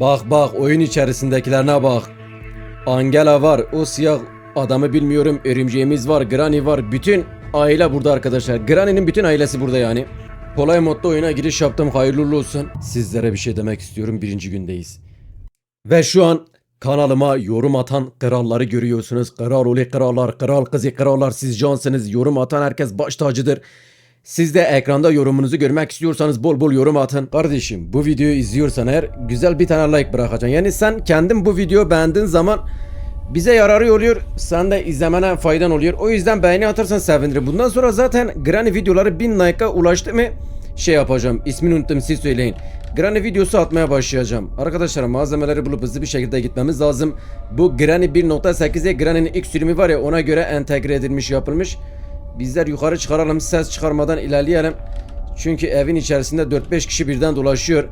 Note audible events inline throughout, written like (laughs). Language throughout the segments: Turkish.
Bak bak oyun içerisindekilerine bak. Angela var. O siyah adamı bilmiyorum. Örümceğimiz var. Granny var. Bütün aile burada arkadaşlar. Granny'nin bütün ailesi burada yani. Kolay modda oyuna giriş yaptım. Hayırlı olsun. Sizlere bir şey demek istiyorum. Birinci gündeyiz. Ve şu an kanalıma yorum atan kralları görüyorsunuz. Kral oli krallar, kral kızı krallar siz cansınız. Yorum atan herkes baş tacıdır. Siz de ekranda yorumunuzu görmek istiyorsanız bol bol yorum atın. Kardeşim bu videoyu izliyorsan eğer güzel bir tane like bırakacaksın. Yani sen kendin bu videoyu beğendiğin zaman bize yararı oluyor. Sen de izlemene faydan oluyor. O yüzden beğeni atarsan sevinirim. Bundan sonra zaten Granny videoları 1000 like'a ulaştı mı şey yapacağım. İsmini unuttum siz söyleyin. Granny videosu atmaya başlayacağım. Arkadaşlar malzemeleri bulup hızlı bir şekilde gitmemiz lazım. Bu Granny 1.8'e Granny'nin ilk sürümü var ya ona göre entegre edilmiş yapılmış. Bizler yukarı çıkaralım ses çıkarmadan ilerleyelim. Çünkü evin içerisinde 4-5 kişi birden dolaşıyor.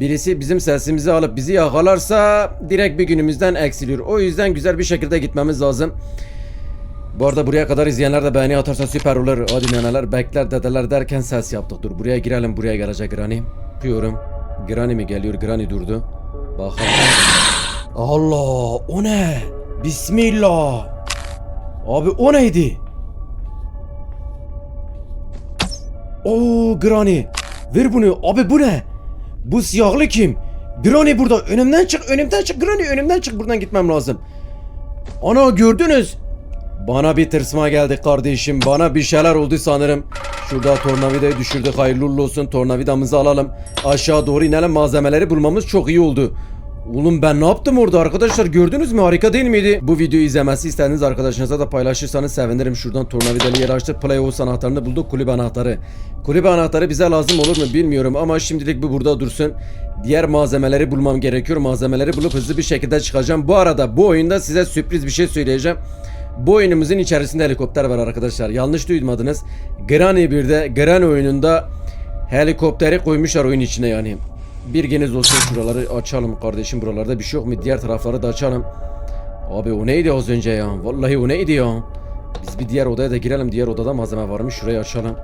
Birisi bizim sesimizi alıp bizi yakalarsa direkt bir günümüzden eksiliyor. O yüzden güzel bir şekilde gitmemiz lazım. Bu arada buraya kadar izleyenler de beğeni atarsa süper olur. Hadi neneler bekler dedeler derken ses yaptık. Dur buraya girelim buraya gelecek Granny. Yapıyorum. Granny mi geliyor? Granny durdu. Bakalım. Allah o ne? Bismillah. Abi o neydi? Oo Granny. Ver bunu. Abi bu ne? Bu siyahlı kim? Granny burada. Önümden çık. Önümden çık. Granny önümden çık. Buradan gitmem lazım. Ana gördünüz. Bana bir tırsma geldi kardeşim. Bana bir şeyler oldu sanırım. Şurada tornavidayı düşürdük. Hayırlı olsun. Tornavidamızı alalım. Aşağı doğru inelim. Malzemeleri bulmamız çok iyi oldu. Oğlum ben ne yaptım orada arkadaşlar gördünüz mü harika değil miydi? Bu videoyu izlemesi istediğiniz arkadaşınıza da paylaşırsanız sevinirim. Şuradan tornavidalı yer açtık. Playhouse anahtarını bulduk. Kulübe anahtarı. Kulübe anahtarı bize lazım olur mu bilmiyorum ama şimdilik bu burada dursun. Diğer malzemeleri bulmam gerekiyor. Malzemeleri bulup hızlı bir şekilde çıkacağım. Bu arada bu oyunda size sürpriz bir şey söyleyeceğim. Bu oyunumuzun içerisinde helikopter var arkadaşlar. Yanlış duymadınız. Granny 1'de Granny oyununda helikopteri koymuşlar oyun içine yani. Bilginiz olsun şuraları açalım kardeşim buralarda bir şey yok mu? Diğer tarafları da açalım. Abi o neydi az önce ya? Vallahi o neydi ya? Biz bir diğer odaya da girelim. Diğer odada malzeme varmış. Şurayı açalım.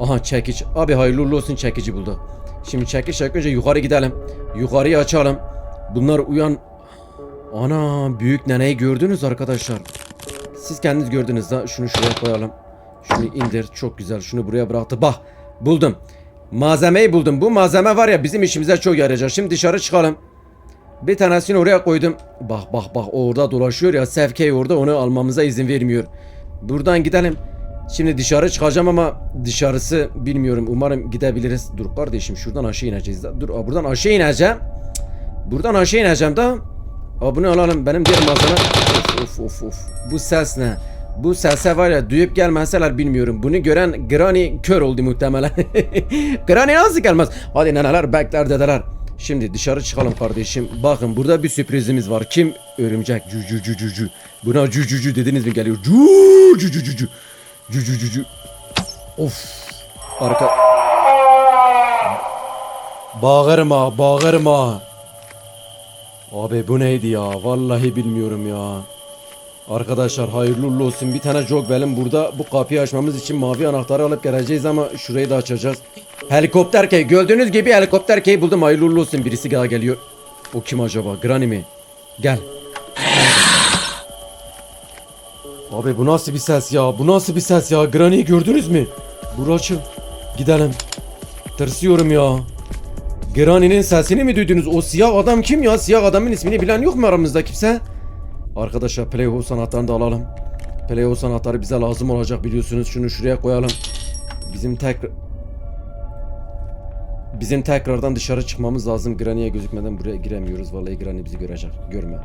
Aha çekiç. Abi hayırlı olsun çekici buldu. Şimdi çekiç çek önce yukarı gidelim. Yukarıyı açalım. Bunlar uyan... Ana büyük neneyi gördünüz arkadaşlar. Siz kendiniz gördünüz da şunu şuraya koyalım. Şunu indir. Çok güzel. Şunu buraya bıraktı. Bah buldum. Malzemeyi buldum. Bu malzeme var ya bizim işimize çok yarayacak. Şimdi dışarı çıkalım. Bir tanesini oraya koydum. Bak bak bak orada dolaşıyor ya. Sevkey orada onu almamıza izin vermiyor. Buradan gidelim. Şimdi dışarı çıkacağım ama dışarısı bilmiyorum. Umarım gidebiliriz. Dur kardeşim şuradan aşağı ineceğiz. Dur buradan aşağı ineceğim. Buradan aşağı ineceğim da. Aa, alalım. Benim diğer malzeme. Of of of. Bu ses ne? Bu sese var ya duyup gelmeseler bilmiyorum. Bunu gören Granny kör oldu muhtemelen. (laughs) Granny nasıl gelmez? Hadi neneler bekler dedeler. Şimdi dışarı çıkalım kardeşim. Bakın burada bir sürprizimiz var. Kim? Örümcek. Cü cü cü cü. Buna cü cü cü dediniz mi geliyor? Cü cü cü cü cü. Cü cü cü cü. Of. Arka. Bağırma, bağırma. Abi bu neydi ya? Vallahi bilmiyorum ya. Arkadaşlar hayırlı uğurlu olsun. Bir tane jogvel'im burada. Bu kapıyı açmamız için mavi anahtarı alıp geleceğiz ama şurayı da açacağız. Helikopter key. Gördüğünüz gibi helikopter key buldum. Hayırlı uğurlu olsun. Birisi daha geliyor. O kim acaba? Granny mi? Gel. Abi bu nasıl bir ses ya? Bu nasıl bir ses ya? Granny'yi gördünüz mü? Buracım. Gidelim. Tırsıyorum ya. Granny'nin sesini mi duydunuz? O siyah adam kim ya? Siyah adamın ismini bilen yok mu aramızda kimse? Arkadaşlar Playhouse anahtarını da alalım. Playhouse anahtarı bize lazım olacak biliyorsunuz. Şunu şuraya koyalım. Bizim tek Bizim tekrardan dışarı çıkmamız lazım. Granny'e gözükmeden buraya giremiyoruz. Vallahi Granny bizi görecek. Görme.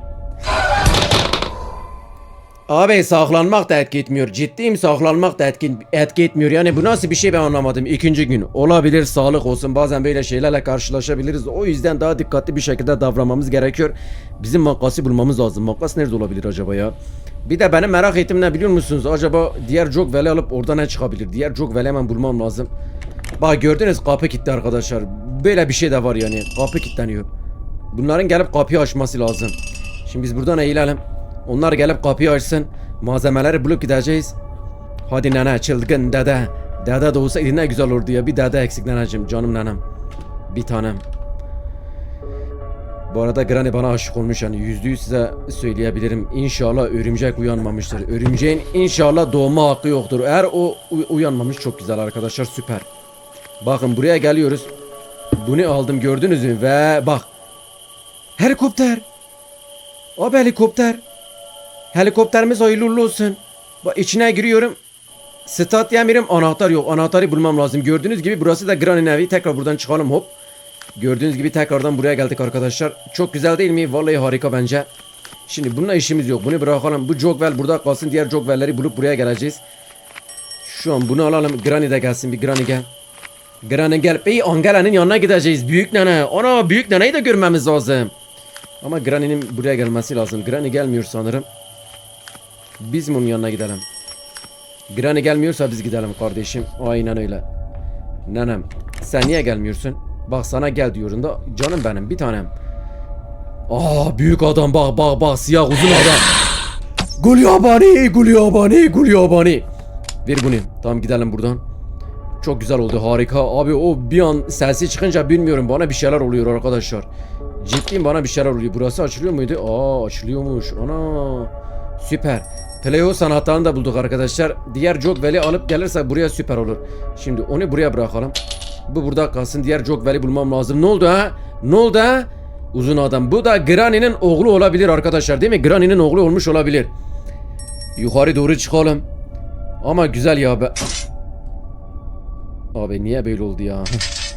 Abi saklanmak da etki etmiyor. Ciddiyim saklanmak da etki, etki etmiyor. Yani bu nasıl bir şey ben anlamadım. İkinci gün. Olabilir sağlık olsun. Bazen böyle şeylerle karşılaşabiliriz. O yüzden daha dikkatli bir şekilde davranmamız gerekiyor. Bizim makası bulmamız lazım. Makas nerede olabilir acaba ya? Bir de benim merak ettiğim ne biliyor musunuz? Acaba diğer jog veli alıp orada ne çıkabilir? Diğer jog veli hemen bulmam lazım. Bak gördünüz kapı kilitli arkadaşlar. Böyle bir şey de var yani. Kapı kilitleniyor. Bunların gelip kapıyı açması lazım. Şimdi biz buradan eğilelim. Onlar gelip kapıyı açsın. Malzemeleri bulup gideceğiz. Hadi nene çılgın dede. Dede de olsaydı ne güzel olurdu ya. Bir dede eksik neneciğim canım nenem. Bir tanem. Bu arada Granny bana aşık olmuş yani yüzde yüz size söyleyebilirim. İnşallah örümcek uyanmamıştır. Örümceğin inşallah doğma hakkı yoktur. Eğer o uyanmamış çok güzel arkadaşlar süper. Bakın buraya geliyoruz. Bunu aldım gördünüz mü? Ve bak. Helikopter. Abi helikopter. Helikopterimiz hayırlı olsun. Bak içine giriyorum. Stat yemirim anahtar yok. Anahtarı bulmam lazım. Gördüğünüz gibi burası da Granny'nin evi. Tekrar buradan çıkalım hop. Gördüğünüz gibi tekrardan buraya geldik arkadaşlar. Çok güzel değil mi? Vallahi harika bence. Şimdi bununla işimiz yok. Bunu bırakalım. Bu Jogwell burada kalsın. Diğer Jogwell'leri bulup buraya geleceğiz. Şu an bunu alalım. Granny de gelsin. Bir Granny gel. Granny gel. Bey Angela'nın yanına gideceğiz. Büyük nene. Ana büyük neneyi de görmemiz lazım. Ama Granny'nin buraya gelmesi lazım. Granny gelmiyor sanırım. Biz mi onun yanına gidelim? Granny gelmiyorsa biz gidelim kardeşim. Aynen öyle. Nenem sen niye gelmiyorsun? Bak sana gel diyorum da canım benim bir tanem. Aa büyük adam bak bak bak siyah uzun adam. Gulyabani, Gulyabani, Gulyabani. Ver bunu. Tamam gidelim buradan. Çok güzel oldu harika. Abi o bir an sesi çıkınca bilmiyorum bana bir şeyler oluyor arkadaşlar. Ciddiyim bana bir şeyler oluyor. Burası açılıyor muydu? Aa açılıyormuş. Ana süper. Pleo sanatlarını da bulduk arkadaşlar. Diğer Jogwell'i alıp gelirse buraya süper olur. Şimdi onu buraya bırakalım. Bu burada kalsın. Diğer Jogwell'i bulmam lazım. Ne oldu ha? Ne oldu ha? Uzun adam. Bu da Granny'nin oğlu olabilir arkadaşlar değil mi? Granny'nin oğlu olmuş olabilir. Yukarı doğru çıkalım. Ama güzel ya be. Abi niye böyle oldu ya?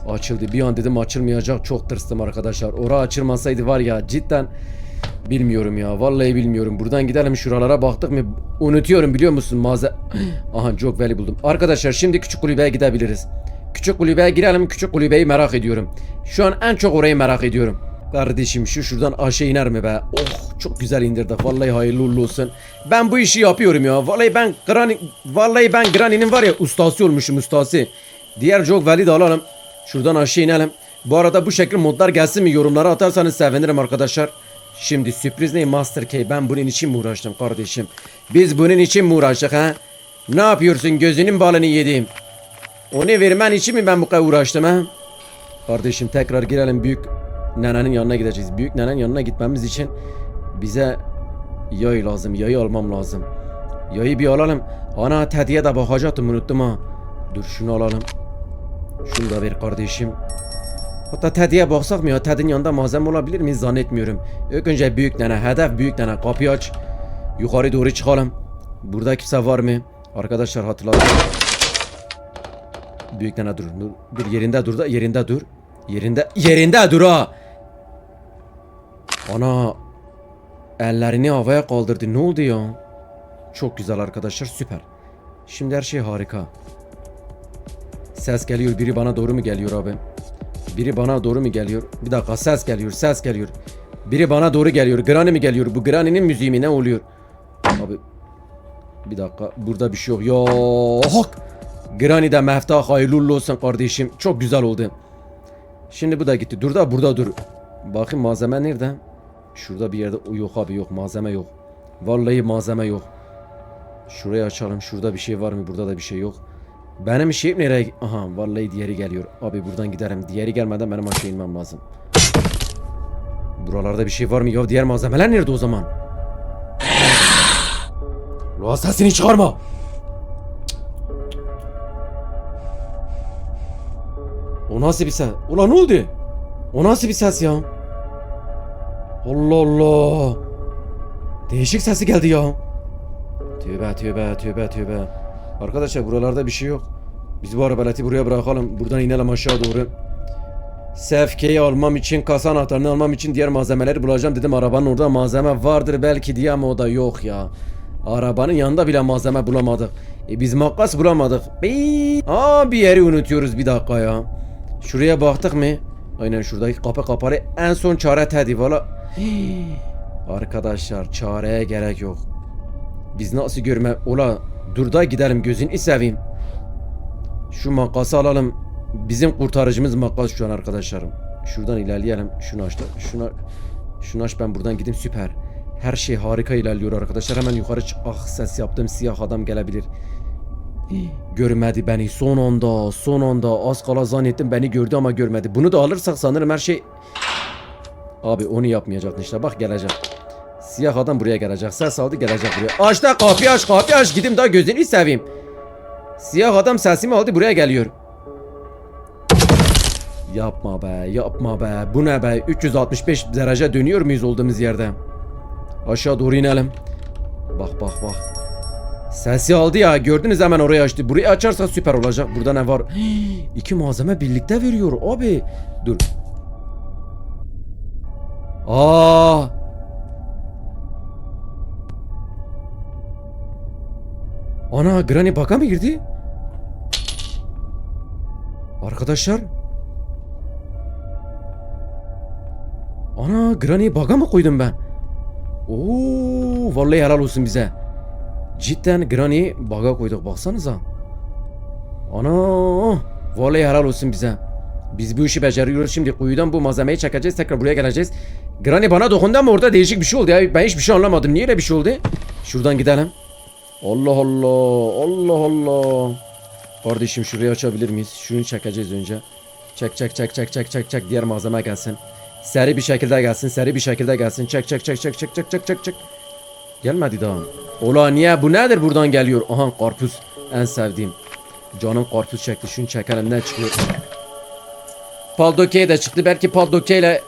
Açıldı. Bir an dedim açılmayacak. Çok tırstım arkadaşlar. Ora açılmasaydı var ya cidden bilmiyorum ya. Vallahi bilmiyorum. Buradan gidelim şuralara baktık mı unutuyorum biliyor musun? Maze (clears throat) Aha çok veli buldum. Arkadaşlar şimdi küçük kulübeye gidebiliriz. Küçük kulübeye girelim. Küçük kulübeyi merak ediyorum. Şu an en çok orayı merak ediyorum. Kardeşim şu şuradan aşağı iner mi be? Oh çok güzel indirdik. Vallahi hayırlı uğurlu olsun. Ben bu işi yapıyorum ya. Vallahi ben Granny Vallahi ben Granny'nin var ya ustası olmuşum ustası. Diğer Jog Valley de alalım. Şuradan aşağı inelim. Bu arada bu şekil modlar gelsin mi yorumlara atarsanız sevinirim arkadaşlar. Şimdi sürpriz ne Master Key ben bunun için mi uğraştım kardeşim? Biz bunun için mi uğraştık ha? Ne yapıyorsun gözünün balını yediğim? Onu vermen için mi ben bu kadar uğraştım ha? Kardeşim tekrar girelim büyük nenenin yanına gideceğiz. Büyük nenenin yanına gitmemiz için bize yay lazım. Yayı almam lazım. Yayı bir alalım. Ana Teddy'ye de bakacaktım unuttum ha. Dur şunu alalım. Şunu da ver kardeşim. Hatta Teddy'ye baksak mı ya? Teddy'nin yanında malzeme olabilir mi? Zannetmiyorum. İlk önce büyük nene. Hedef büyük nene. Kapıyı aç. Yukarı doğru çıkalım. Burada kimse var mı? Arkadaşlar hatırladım. Büyük nene dur. Dur, dur yerinde dur da yerinde dur. Yerinde yerinde dur ha. Ana ellerini havaya kaldırdı. Ne oldu ya? Çok güzel arkadaşlar süper. Şimdi her şey harika. Ses geliyor. Biri bana doğru mu geliyor abi? Biri bana doğru mu geliyor? Bir dakika ses geliyor. Ses geliyor. Biri bana doğru geliyor. Granny mi geliyor? Bu Granny'nin müziği mi? Ne oluyor? Abi bir dakika. Burada bir şey yok. Yok. Granny de meftah hayırlı olsun kardeşim. Çok güzel oldu. Şimdi bu da gitti. Dur da burada dur. Bakayım malzeme nerede? Şurada bir yerde. Yok abi yok. Malzeme yok. Vallahi malzeme yok. Şurayı açalım. Şurada bir şey var mı? Burada da bir şey yok. Benim şeyim nereye? Aha vallahi diğeri geliyor. Abi buradan giderim. Diğeri gelmeden benim aşağı inmem lazım. Buralarda bir şey var mı? Ya diğer malzemeler nerede o zaman? Ulan sesini çıkarma. O nasıl bir ses? Ulan ne oldu? O nasıl bir ses ya? Allah Allah. Değişik sesi geldi ya. Tövbe tövbe tövbe tövbe. Arkadaşlar buralarda bir şey yok. Biz bu arabaleti buraya bırakalım. Buradan inelim aşağı doğru. Sefkeyi almam için, kasa anahtarını almam için diğer malzemeleri bulacağım dedim. Arabanın orada malzeme vardır belki diye ama o da yok ya. Arabanın yanında bile malzeme bulamadık. E biz makas bulamadık. Bey. Aa bir yeri unutuyoruz bir dakika ya. Şuraya baktık mı? Aynen şuradaki kapı kapalı. En son çare Teddy valla. Arkadaşlar çareye gerek yok. Biz nasıl görme... Ola dur da gidelim gözünü seveyim. Şu makası alalım. Bizim kurtarıcımız makas şu an arkadaşlarım. Şuradan ilerleyelim. Şunu aç da. Şunu, şunu aç ben buradan gideyim süper. Her şey harika ilerliyor arkadaşlar. Hemen yukarı çık. Ah ses yaptım siyah adam gelebilir. Görmedi beni son anda son anda az kala zannettim beni gördü ama görmedi. Bunu da alırsak sanırım her şey Abi onu yapmayacaktın işte bak gelecek. Siyah adam buraya gelecek. Ses aldı gelecek buraya. Aç da kapıyı aç kapıyı aç. Gideyim daha gözünü seveyim. Siyah adam sesimi aldı buraya geliyor. Yapma be yapma be. Bu ne be 365 derece dönüyor muyuz olduğumuz yerde? Aşağı doğru inelim. Bak bak bak. Sesi aldı ya gördünüz hemen orayı açtı. Burayı açarsa süper olacak. Burada ne var? (gasps) İki malzeme birlikte veriyor abi. Dur. Aa! Ana Granny baka mı girdi? Arkadaşlar. Ana Granny'yi baka mı koydum ben? Oo, vallahi helal olsun bize. Cidden Granny baga koyduk baksanıza. Ana vallahi helal olsun bize. Biz bu işi beceriyoruz şimdi kuyudan bu malzemeyi çekeceğiz tekrar buraya geleceğiz. Granny bana dokundu ama orada değişik bir şey oldu ya. Ben hiçbir şey anlamadım. Niye öyle bir şey oldu? Şuradan gidelim. Allah Allah. Allah Allah. Kardeşim şurayı açabilir miyiz? Şunu çekeceğiz önce. Çek çek çek çek çek çek çek diğer malzeme gelsin. Seri bir şekilde gelsin. Seri bir şekilde gelsin. Çek çek çek çek çek çek çek çek çek. Gelmedi daha. Ola niye bu nedir buradan geliyor? Aha karpuz. En sevdiğim. Canım karpuz çekti. Şunu çekelim ne çıkıyor? Padokey de çıktı. Belki Padokey ile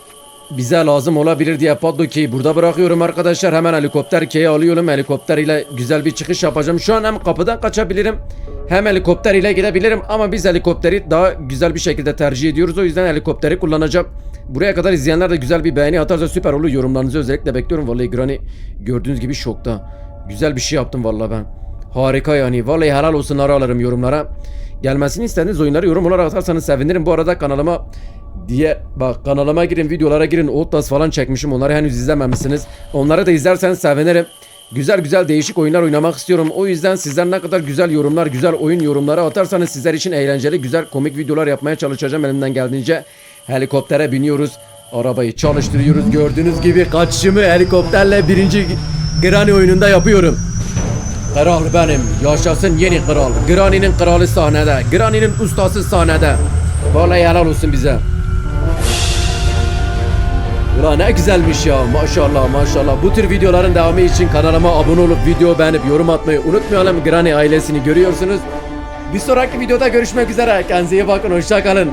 bize lazım olabilir diye Padokey'i burada bırakıyorum arkadaşlar. Hemen helikopter keyi alıyorum. Helikopter ile güzel bir çıkış yapacağım. Şu an hem kapıdan kaçabilirim hem helikopter ile gidebilirim. Ama biz helikopteri daha güzel bir şekilde tercih ediyoruz. O yüzden helikopteri kullanacağım. Buraya kadar izleyenler de güzel bir beğeni atarsa süper olur. Yorumlarınızı özellikle bekliyorum. Vallahi Granny gördüğünüz gibi şokta. Güzel bir şey yaptım vallahi ben. Harika yani. Vallahi helal olsun aralarım yorumlara. Gelmesini istediğiniz oyunları yorum olarak atarsanız sevinirim. Bu arada kanalıma diye bak kanalıma girin videolara girin Outlast falan çekmişim onları henüz izlememişsiniz. Onları da izlerseniz sevinirim. Güzel güzel değişik oyunlar oynamak istiyorum. O yüzden sizler ne kadar güzel yorumlar, güzel oyun yorumları atarsanız sizler için eğlenceli, güzel komik videolar yapmaya çalışacağım elimden geldiğince. Helikoptere biniyoruz. Arabayı çalıştırıyoruz. Gördüğünüz gibi kaçışımı helikopterle birinci Granny oyununda yapıyorum. Kral benim. Yaşasın yeni kral. Granny'nin kralı sahnede. Granny'nin ustası sahnede. Vallahi helal olsun bize. Ulan ne güzelmiş ya maşallah maşallah. Bu tür videoların devamı için kanalıma abone olup video beğenip yorum atmayı unutmayalım. Granny ailesini görüyorsunuz. Bir sonraki videoda görüşmek üzere. Kendinize iyi bakın. Hoşça kalın.